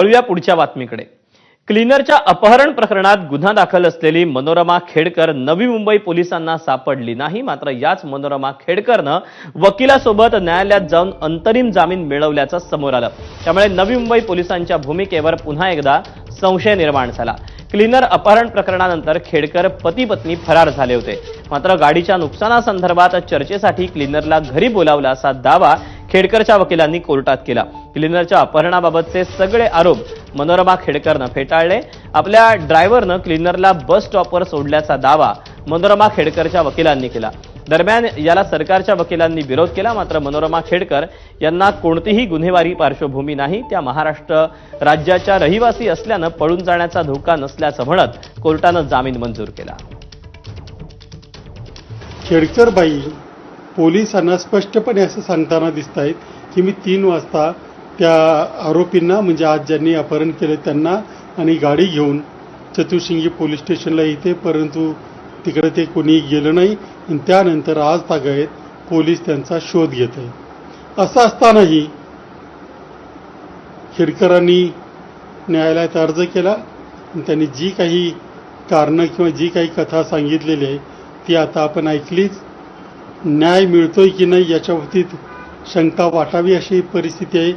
वळूया पुढच्या बातमीकडे. क्लीनरच्या अपहरण प्रकरणात गुन्हा दाखल असलेली मनोरमा खेडकर नवी मुंबई पोलिसांना सापडली नाही मात्र याच मनोरमा खेडकरनं वकिलासोबत न्यायालयात जाऊन अंतरिम जामीन मिळवल्याचं समोर आलं. त्यामुळे नवी मुंबई पोलिसांच्या भूमिकेवर पुन्हा एकदा संशय निर्माण झाला. क्लीनर अपहरण प्रकरणानंतर खेडकर पती पत्नी फरार झाले होते. मात्र गाडीच्या नुकसानासंदर्भात चर्चेसाठी क्लीनरला घरी बोलावला असा दावा खेडकरच्या वकिलांनी कोर्टात केला. क्लीनरच्या अपहरणाबाबतचे सगळे आरोप मनोरमा खेडकरनं फेटाळले. आपल्या ड्रायव्हरनं क्लीनरला बस स्टॉपवर सोडल्याचा दावा मनोरमा खेडकरच्या वकिलांनी केला. दरम्यान याला सरकारच्या वकिलांनी विरोध केला मात्र मनोरमा खेडकर यांना कोणतीही गुन्हेवारी पार्श्वभूमी नाही. त्या महाराष्ट्र राज्याच्या रहिवासी असल्यानं पळून जाण्याचा धोका नसल्याचं म्हणत कोर्टानं जामीन मंजूर केला. खेडकरबाई पोलिसांना स्पष्टपणे असं सांगताना दिसत आहेत की मी तीन वाजता त्या आरोपींना म्हणजे आज ज्यांनी अपहरण केलं त्यांना आणि गाडी घेऊन चतुशिंगी पोलीस स्टेशनला येते परंतु तिकडे ते कोणी गेलं नाही. आणि त्यानंतर आज तागायत पोलीस त्यांचा शोध घेत आहेत असं असतानाही खेडकरांनी न्यायालयात अर्ज केला. आणि त्यांनी जी काही कारणं किंवा जी काही कथा सांगितलेली आहे ती आता आपण ऐकलीच. न्याय मिळतोय की नाही याच्याबाबतीत शंका वाटावी अशी परिस्थिती आहे.